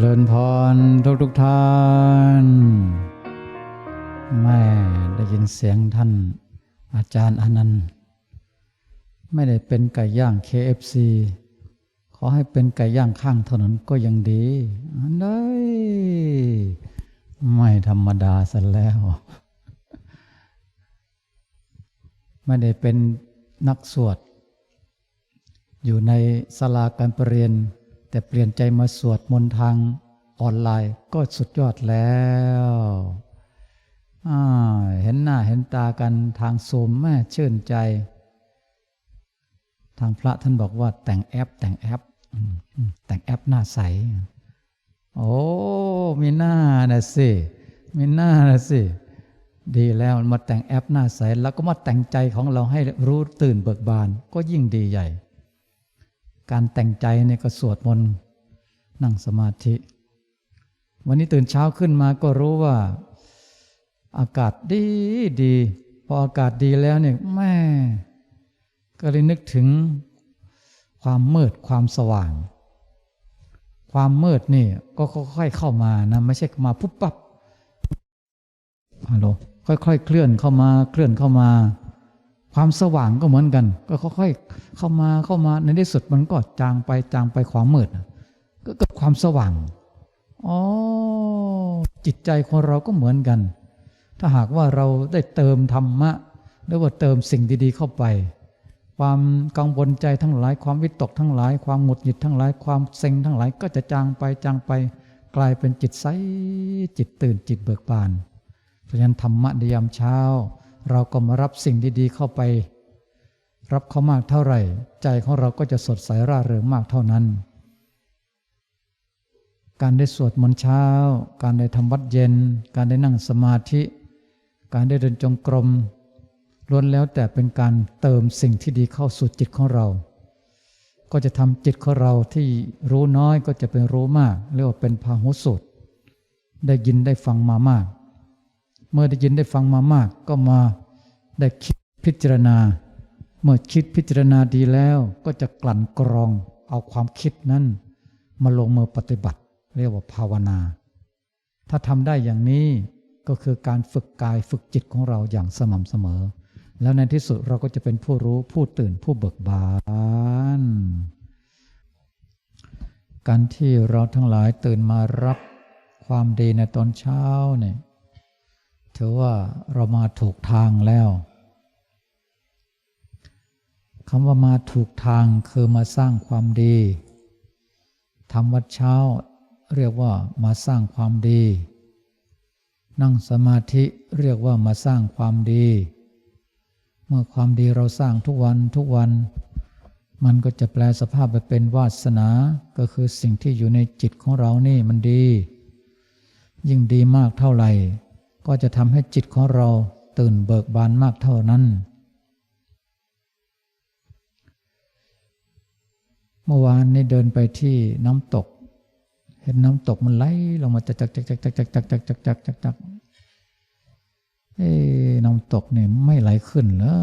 เจริญพรทุกทุกท่านแม่ได้ยินเสียงท่านอาจารย์อนันต์ ไม่ได้เป็นไก่ย่าง KFC ขอให้เป็นไก่ย่างข้างถนนก็ยังดี อันได้ไม่ธรรมดาซะแล้ว ไม่ได้เป็นนักสวด อยู่ในศาลาการประเรียน แต่เปลี่ยนใจมาสวดมนต์ทางออนไลน์ก็สุดยอดแล้วเห็นหน้าเห็นตากันทางซูมแม่ชื่นใจ ทางพระท่านบอกว่าแต่งแอป แต่งแอป แต่งแอปหน้าใส โอ้มีหน้านะสิมีหน้านะสิ ดีแล้วมาแต่งแอปหน้าใส แล้วก็มาแต่งใจของเราให้รู้ตื่นเบิกบาน ก็ยิ่งดีใหญ่ การแต่งใจเนี่ยก็สวดมนต์นั่งสมาธิ วันนี้ตื่นเช้าขึ้นมาก็รู้ว่า อากาศดีดี พออากาศดีแล้วเนี่ยแม่ก็เลยนึกถึงความมืดความสว่าง ความมืดนี่ก็ค่อยๆเข้ามานะไม่ใช่มาปุ๊บปั๊บฮัลโหลค่อยๆเคลื่อนเข้ามาเคลื่อนเข้ามา ความสว่างก็เหมือนกัน ก็ค่อยๆเข้ามาเข้ามาในที่สุดมันก็จางไปจางไปความมืดก็เกิดความสว่างอ๋อจิตใจของเราก็เหมือนกัน ถ้าหากว่าเราได้เติมธรรมะ หรือว่าเติมสิ่งดีๆ เข้าไป ความกังวลใจทั้งหลายความวิตกทั้งหลาย ความหงุดหงิดทั้งหลายความเซ็งทั้งหลายก็จะจางไปจางไป กลายเป็นจิตใสจิตตื่นจิตเบิกบานเพราะฉะนั้นธรรมะในยามเช้า เราก็มารับสิ่งดีๆเข้าไป รับเขามากเท่าไหร่ ใจของเราก็จะสดใสร่าเริงมากเท่านั้น การได้สวดมนต์เช้า การได้ทำวัดเย็น การได้นั่งสมาธิ การได้เดินจงกรมล้วนแล้วแต่เป็นการเติมสิ่งที่ดีเข้าสู่จิตของเรา ก็จะทำจิตของเราที่รู้น้อยก็จะเป็นรู้มากเรียกว่าเป็นพาหุสูตรได้ยินได้ฟังมามาก เมื่อได้ยินได้ฟังมามาก ก็มาได้คิดพิจารณา เมื่อคิดพิจารณาดีแล้วก็จะกลั่นกรองเอาความคิดนั้น มาลงมือปฏิบัติ เรียกว่าภาวนา ถ้าทำได้อย่างนี้ก็คือการฝึกกายฝึกจิตของเราอย่างสม่ำเสมอ แล้วในที่สุดเราก็จะเป็นผู้รู้ผู้ตื่นผู้เบิกบาน การที่เราทั้งหลายตื่นมารับความดีในตอนเช้าเนี่ย ถือว่าเรามาถูกทางแล้วคำว่ามาถูกทางคือมาสร้างความดีทำวัดเช้าเรียกว่ามาสร้างความดี นั่งสมาธิเรียกว่ามาสร้างความดี เมื่อความดีเราสร้างทุกวันทุกวัน มันก็จะแปลสภาพไปเป็นวาสนา ก็คือสิ่งที่อยู่ในจิตของเรานี่มันดี ยิ่งดีมากเท่าไหร่ ก็จะทำให้จิตของเราตื่นเบิกบานมากเท่านั้น เมื่อวานนี้เดินไปที่น้ำตก เห็นน้ำตกมันไหลลงมาจักจักจักจักจักจักจักจักจักจักจักจักเอ้น้ำตกเนี่ยไม่ไหลขึ้นเหรอ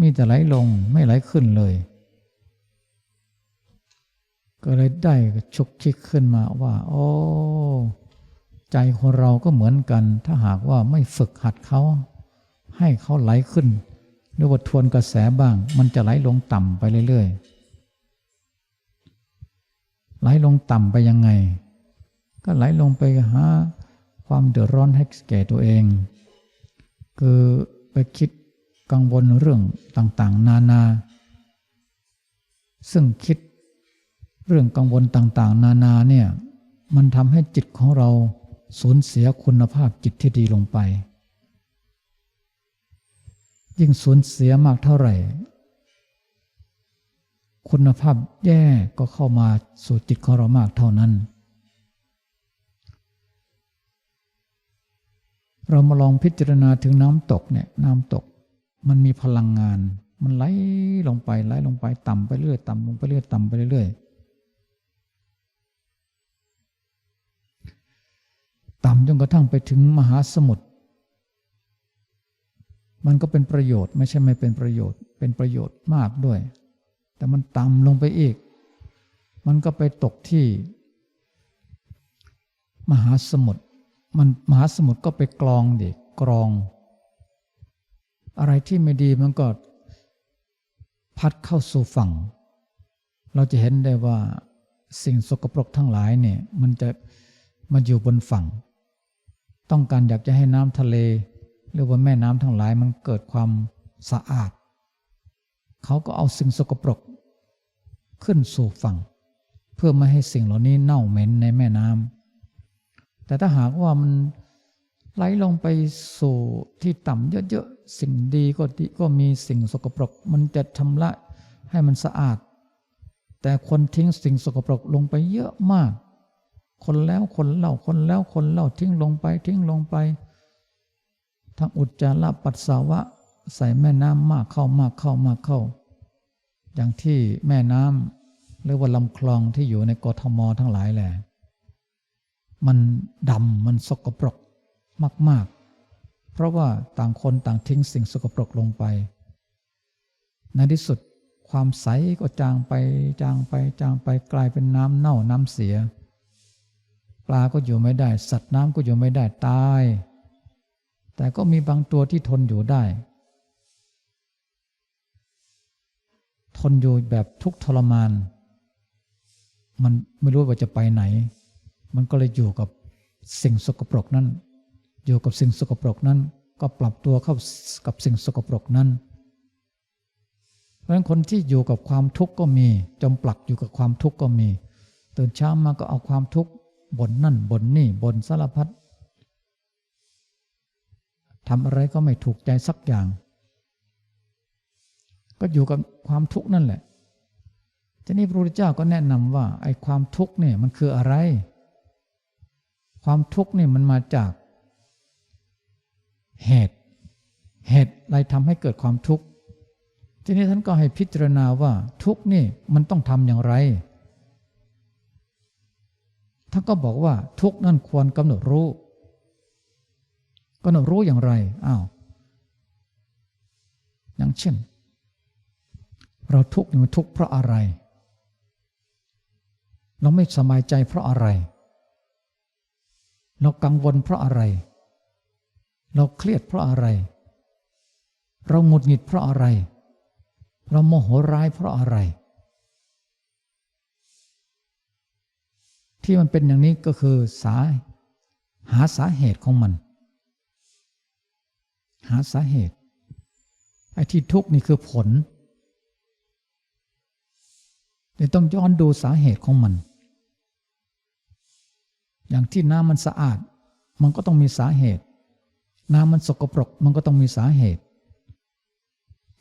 มีแต่ไหลลงไม่ไหลขึ้นเลย ก็เลยได้ชุกคิดขึ้นมาว่า โอ้ ใจของเราก็เหมือนกัน ถ้าหากว่าไม่ฝึกหัดเขา ให้เขาไหลขึ้น หรือว่าทวนกระแสบ้าง มันจะไหลลงต่ำไปเรื่อยๆไหลลงต่ำไปยังไง ก็ไหลลงไปหาความเดือดร้อนให้แก่ตัวเอง คือไปคิดกังวลเรื่องต่างๆ นานา ซึ่งคิดเรื่องกังวลต่างๆ นานาเนี่ย มันทำให้จิตของเรา สูญเสียคุณภาพจิตที่ดีลงไป ยิ่งสูญเสียมากเท่าไหร่ คุณภาพแย่ก็เข้ามาสู่จิตของเรามากเท่านั้น เรามาลองพิจารณาถึงน้ำตกเนี่ยน้ำตกมันมีพลังงาน มันไหลลงไปไหลลงไปต่ำไปเรื่อยต่ำลงไปเรื่อยต่ำไปเรื่อย ต่ำจนกระทั่งไปถึงมหาสมุทรมันก็เป็นประโยชน์ไม่ใช่ไม่เป็นประโยชน์ เป็นประโยชน์มากด้วย แต่มันต่ำลงไปอีก มันก็ไปตกที่ มหาสมุทรมันมหาสมุทรก็ไปกรองดิกรอง อะไรที่ไม่ดีมันก็ พัดเข้าสู่ฝั่ง เราจะเห็นได้ว่าสิ่งสกปรกทั้งหลายเนี่ย มันจะมาอยู่บนฝั่ง ต้องการอยากจะให้น้ำทะเล หรือว่าแม่น้ำทั้งหลายมันเกิดความสะอาด เขาก็เอาสิ่งสกปรก ขึ้นสู่ฝั่ง เพื่อไม่ให้สิ่งเหล่านี้เน่าเหม็นในแม่น้ำแต่ถ้าหากว่ามันไหลลงไปสู่ที่ต่ำเยอะๆ สิ่งดีก็ดีก็มีสิ่งสกปรก มันจะชำระให้มันสะอาด แต่คนทิ้งสิ่งสกปรกลงไปเยอะมาก คนแล้วคนเล่าคนแล้วคนเล่าทิ้งลงไปทิ้งลงไป ทั้งอุจจาระปัสสาวะ ใส่แม่น้ำมากเข้ามากเข้ามากเข้า อย่างที่แม่น้ำหรือว่าลำคลองที่อยู่ในกทมทั้งหลายแหละมันดำมันสกปรกมาก ๆ เพราะว่าต่างคนต่างทิ้งสิ่งสกปรกลงไป ในที่สุดความใสก็จางไปจางไปจางไปกลายเป็นน้ำเน่าน้ำเสีย ลาก็อยู่ไม่ได้ สัตว์น้ำก็อยู่ไม่ได้ตาย แต่ก็มีบางตัวที่ทนอยู่ได้ ทนอยู่แบบทุกทรมาน มันไม่รู้ว่าจะไปไหน มันก็เลยอยู่กับสิ่งสกปรกนั้น อยู่กับสิ่งสกปรกนั้น ก็ปรับตัวเข้ากับสิ่งสกปรกนั้นเพราะฉะนั้นคนที่อยู่กับความทุกข์ก็มี จมปลักอยู่กับความทุกข์ก็มี ตื่นเช้ามาก็เอาความทุกข์ บนนั่นบนนี่บนสารพัดทำอะไรก็ไม่ถูกใจสักอย่าง ก็อยู่กับความทุกข์นั่นแหละทีนี้พระพุทธเจ้าก็แนะนำว่าไอ้ความทุกข์เนี่ยมันคืออะไร ความทุกข์เนี่ยมันมาจากเหตุ เหตุอะไรทำให้เกิดความทุกข์ ทีนี้ท่านก็ให้พิจารณาว่าทุกข์นี่มันต้องทำอย่างไร ท่านก็บอกว่าทุกนั่นควรกำหนดรู้กำหนดรู้อย่างไรอ้าวอย่างเช่น เราทุกข์นี่มันทุกข์เพราะอะไร เราไม่สบายใจเพราะอะไร เรากังวลเพราะอะไร เราเครียดเพราะอะไร เราหงุดหงิดเพราะอะไร เราโมโหร้ายเพราะอะไร ที่มันเป็นอย่างนี้ก็คือสาหาสาเหตุของมัน หาสาเหตุไอ้ที่ทุกข์นี่คือผลเดี๋ยวต้องย้อนดูสาเหตุของมัน อย่างที่น้ำมันสะอาด มันก็ต้องมีสาเหตุ น้ำมันสกปรกมันก็ต้องมีสาเหตุ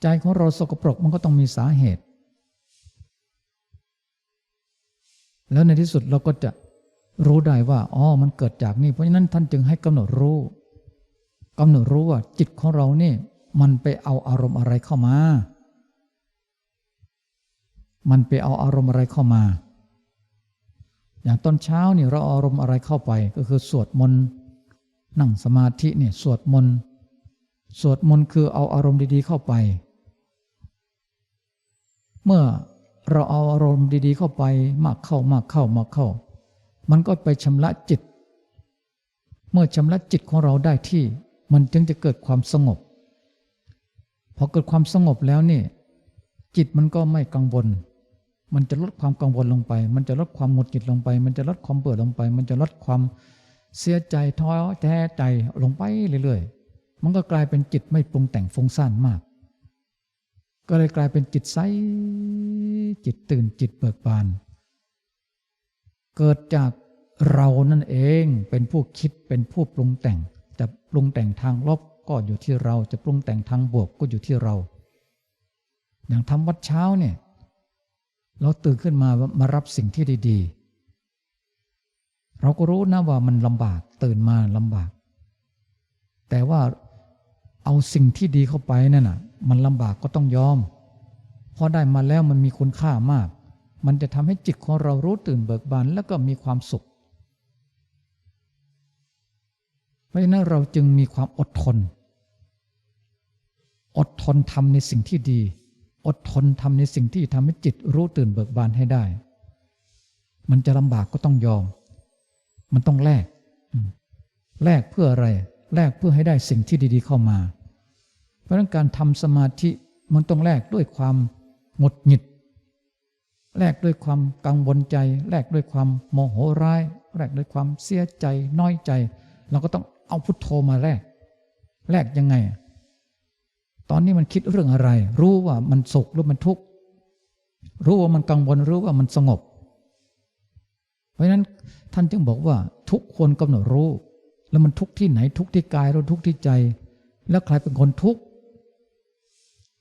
ใจของเราสกปรกมันก็ต้องมีสาเหตุ แล้วในที่สุดเราก็จะรู้ได้ว่าอ๋อมันเกิดจากนี่ เพราะฉะนั้นท่านจึงให้กำหนดรู้กำหนดรู้ว่าจิตของเราเนี่ยมันไปเอาอารมณ์อะไรเข้ามา มันไปเอาอารมณ์อะไรเข้ามา อย่างตอนเช้านี่เราอาอารมณ์อะไรเข้าไปก็คือสวดมนต์นั่งสมาธิเนี่ยสวดมนต์สวดมนต์คือเอาอารมณ์ดีๆเข้าไป เมื่อ เราเอาอารมณ์ดีๆ เข้าไปมากเข้ามากเข้ามากเข้า มันก็ไปชำระจิต เมื่อชำระจิตของเราได้ที่ มันจึงจะเกิดความสงบ พอเกิดความสงบแล้วนี่ จิตมันก็ไม่กังวล มันจะลดความกังวลลงไป มันจะลดความหงุดหงิดลงไป มันจะลดความเบื่อลงไป มันจะลดความเสียใจท้อแท้ใจลงไปเรื่อยๆ มันก็กลายเป็นจิตไม่ปรุงแต่งฟุ้งซ่านมาก ก็เลยกลายเป็นจิตใสจิตตื่นจิตเบิกบาน เกิดจากเรานั่นเองเป็นผู้คิดเป็นผู้ปรุงแต่ง จะปรุงแต่งทางลบก็อยู่ที่เราจะปรุงแต่งทางบวกก็อยู่ที่เรา อย่างทำวัดเช้าเนี่ย เราตื่นขึ้นมามารับสิ่งที่ดีๆ เราก็รู้นะว่ามันลำบากตื่นมาลำบาก แต่ว่า เอาสิ่งที่ดีเข้าไปนั่นน่ะ มันลำบากก็ต้องยอมพอได้มาแล้วมันมีคุณค่ามาก มันจะทำให้จิตของเรารู้ตื่นเบิกบานแล้วก็มีความสุข เพราะฉะนั้นเราจึงมีความอดทน อดทนทำในสิ่งที่ดี อดทนทำในสิ่งที่ทำให้จิตรู้ตื่นเบิกบานให้ได้ มันจะลำบากก็ต้องยอม มันต้องแลกแลกเพื่ออะไร แลกเพื่อให้ได้สิ่งที่ดี ๆ เข้ามา เพราะฉะนั้นการทำสมาธิมันต้องแลกด้วยความหงุดหงิด แลกด้วยความกังวลใจ แลกด้วยความโมโหร้าย แลกด้วยความเสียใจน้อยใจ เราก็ต้องเอาพุทโธมาแลก แลกยังไง ตอนนี้มันคิดเรื่องอะไร รู้ว่ามันสุขหรือมันทุกข์ รู้ว่ามันกังวลรู้ว่ามันสงบ เพราะฉะนั้นท่านจึงบอกว่าทุกคนกำหนดรู้ แล้วมันทุกข์ที่ไหนทุกข์ที่กายหรือทุกข์ที่ใจ แล้วใครเป็นคนทุกข์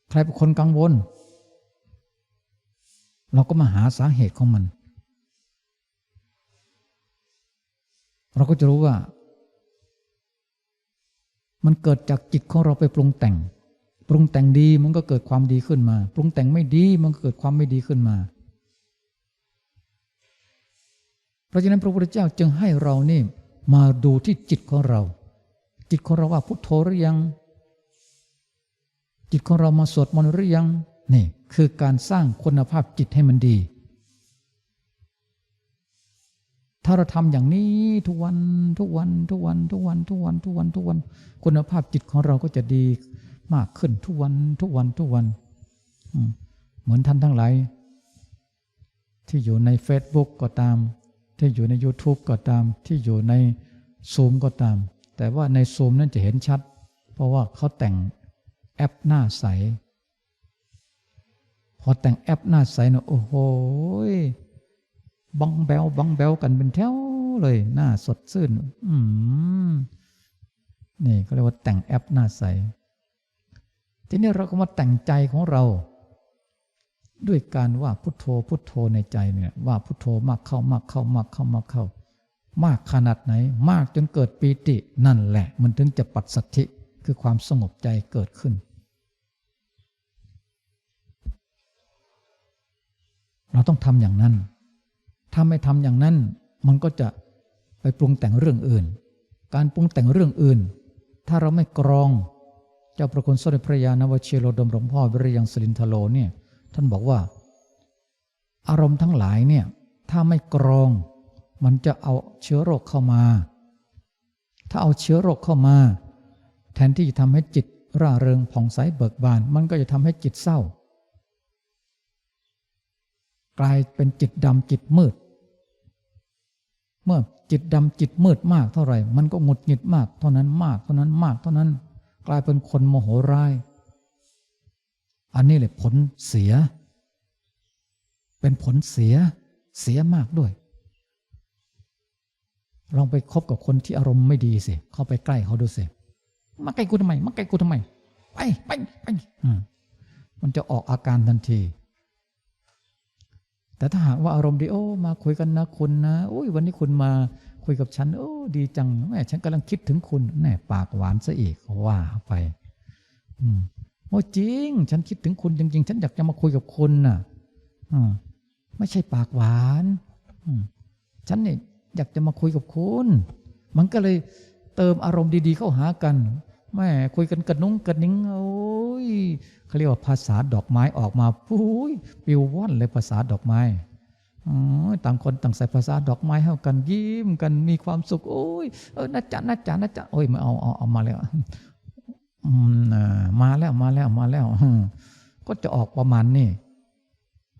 ใครเป็นคนกังวล เราก็มาหาสาเหตุของมัน เราก็จะรู้ว่า มันเกิดจากจิตของเราไปปรุงแต่ง ปรุงแต่งดีมันก็เกิดความดีขึ้นมา ปรุงแต่งไม่ดีมันก็เกิดความไม่ดีขึ้นมา เพราะฉะนั้นพระพุทธเจ้าจึงให้เรานี่มาดูที่จิตของเรา จิตของเราว่าพุทโธหรือยัง จิตของเรามาสวดมนต์หรือยังนี่คือการสร้างคุณภาพจิตให้มันดี ถ้าเราทำอย่างนี้ทุกวันทุกวันทุกวันทุกวันทุกวันทุกวันทุกวัน คุณภาพจิตของเราก็จะดีมากขึ้นทุกวันทุกวันทุกวัน เหมือนท่านทั้งหลายที่อยู่ใน Facebook ก็ตาม ที่อยู่ใน YouTube ก็ตาม ที่อยู่ในซูมก็ตาม แต่ว่าในซูมนั้นจะเห็นชัด เพราะว่าเขาแต่ง แอปหน้าใส พอแต่งแอปหน้าใสนะโอ้โหบังแบวบังแบวกันเป็นแถวเลย หน้าสดชื่นอืมนี่ก็เรียกว่าแต่งแอปหน้าใส ทีนี้เราก็มาแต่งใจของเรา ด้วยการว่าพุทโธ พุทโธในใจเนี่ยว่าพุทโธมากเข้ามากเข้ามากเข้ามากเข้ามากขนาดไหน มากจนเกิดปีตินั่นแหละ มันถึงจะปัดสัทธิคือความสงบใจเกิดขึ้น เราต้องทำอย่างนั้น ถ้าไม่ทำอย่างนั้น มันก็จะไปปรุงแต่งเรื่องอื่น การปรุงแต่งเรื่องอื่น ถ้าเราไม่กรอง เจ้าประคุณสมเด็จพระยาณวชิโรดมหลวงพ่อวิริยังสลินทโลเนี่ยท่านบอกว่า อารมณ์ทั้งหลายเนี่ยถ้าไม่กรอง มันจะเอาเชื้อโรคเข้ามา ถ้าเอาเชื้อโรคเข้ามา แทนที่จะทำให้จิตร่าเริงผ่องใสเบิกบาน มันก็จะทำให้จิตเศร้า กลายเป็นจิตดำจิตมืด เมื่อจิตดำจิตมืดมากเท่าไหร่ มันก็หงุดหงิดมากเท่านั้นมากเท่านั้นมากเท่านั้น กลายเป็นคนโมโหร้าย อันนี้แหละผลเสีย เป็นผลเสียเสียมากด้วย ลองไปคบกับคนที่อารมณ์ไม่ดีสิ เข้าไปใกล้เขาดูสิ มาใกล้กูทำไม มาใกล้กูทำไม ไปไปไปมันจะออกอาการทันที แต่ถ้าหากว่าอารมณ์ดีโอ้มาคุยกันนะคุณนะโอ้ยวันนี้คุณมาคุยกับฉัน โอ้ดีจังแม่ฉันกำลังคิดถึงคุณแน่ปากหวานซะอีกว่าไปอืมโอ้จริง ฉันคิดถึงคุณจริงๆ ฉันอยากจะมาคุยกับคุณน่ะไม่ใช่ปากหวานฉันเนี่ยอยากจะมาคุยกับคุณ มันก็เลยเติมอารมณ์ดีๆเข้าหากัน แม่คุยกันกระนุ้งกระนิ้งโอ้ยเขาเรียกว่าภาษาดอกไม้ออกมาปุ้ยปิวว่อนเลยภาษาดอกไม้ต่างคนต่างใส่ภาษาดอกไม้ให้กันยิ้มกันมีความสุขโอ้ยเออน่าจัดน่าจัดน่าจัดโอ้ยมาเอาเอาเอามาแล้วมาแล้วมาแล้วมาแล้วก็จะออกประมาณนี้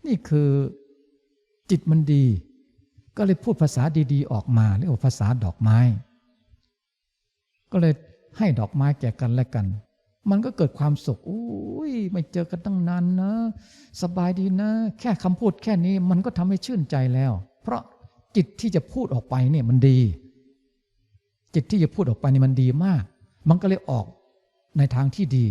นี่คือจิตมันดี ก็เลยพูดภาษาดีๆ ออกมาเรียกว่าภาษาดอกไม้ ก็เลย ให้ดอกไม้แก่กันและกัน มันก็เกิดความสุขอุ้ยไม่เจอกันตั้งนานนะ สบายดีนะ แค่คำพูดแค่นี้มันก็ทำให้ชื่นใจแล้ว เพราะจิตที่จะพูดออกไปเนี่ยมันดี จิตที่จะพูดออกไปนี่มันดีมาก มันก็เลยออกในทางที่ดี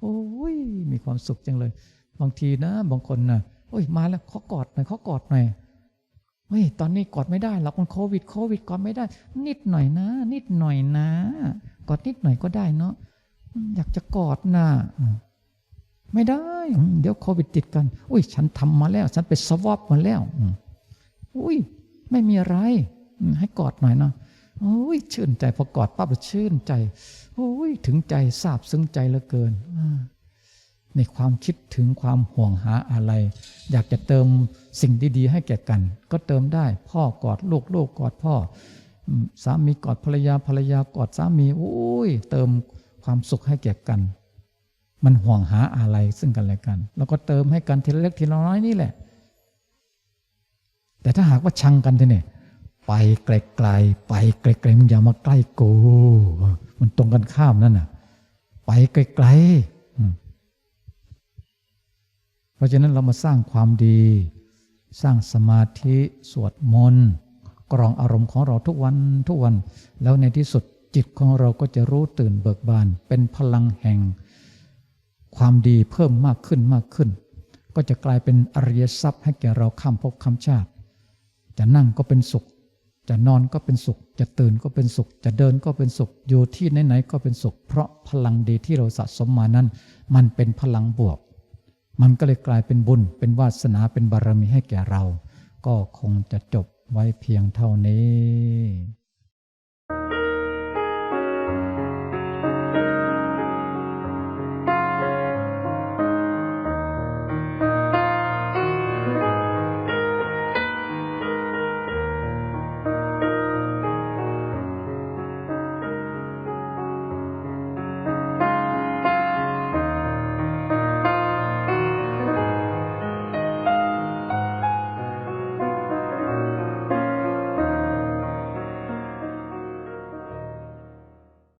โอ้ยมีความสุขจังเลย บางทีนะ บางคนนะโอ้ยมาแล้วขอกอดหน่อยขอกอดหน่อย เฮ้ยตอนนี้กอดไม่ได้หรอกมันโควิดโควิดกอดไม่ได้ นิดหน่อยนะ นิดหน่อยนะกอดนิดหน่อยก็ได้เนาะอยากจะกอดนะไม่ได้ เดี๋ยวโควิดติดกัน อุ้ย ฉันทำมาแล้ว ฉันไปสวอปมาแล้วอุ้ย ไม่มีอะไร ให้กอดหน่อยนะโอ้ยชื่นใจพอกอดปั๊บชื่นใจโอ้ยถึงใจทราบซึ้งใจเหลือเกิน ในความคิดถึงความห่วงหาอะไร อยากจะเติมสิ่งดีๆ ให้แก่กัน ก็เติมได้ พ่อกอดลูกลูกกอดพ่อ สามีกอดภรรยาภรรยากอดสามีโอ้ยเติมความสุขให้แก่กัน มันห่วงหาอะไรซึ่งกันและกัน แล้วก็เติมให้กันทีละเล็กทีละน้อยนี่แหละ แต่ถ้าหากว่าชังกันทีเนี่ยไปไกลๆไปไกลๆมึงอย่ามาใกล้กูมันตรงกันข้ามนั่นน่ะ ไปไกลๆ เพราะฉะนั้นเรามาสร้างความดี สร้างสมาธิสวดมนต์กรองอารมณ์ของเราทุกวันทุกวัน แล้วในที่สุดจิตของเราก็จะรู้ตื่นเบิกบาน เป็นพลังแห่ง ความดีเพิ่มมากขึ้นมากขึ้น ก็จะกลายเป็นอริยทรัพย์ให้แก่เราข้ามภพข้ามชาติ จะนั่งก็เป็นสุข จะนอนก็เป็นสุข จะตื่นก็เป็นสุข จะเดินก็เป็นสุข อยู่ที่ไหนๆก็เป็นสุข เพราะพลังดีที่เราสะสมมานั้น มันเป็นพลังบวก มันก็เลยกลายเป็นบุญ เป็นวาสนาเป็นบารมีให้แก่เรา ก็คงจะจบไว้เพียงเท่านี้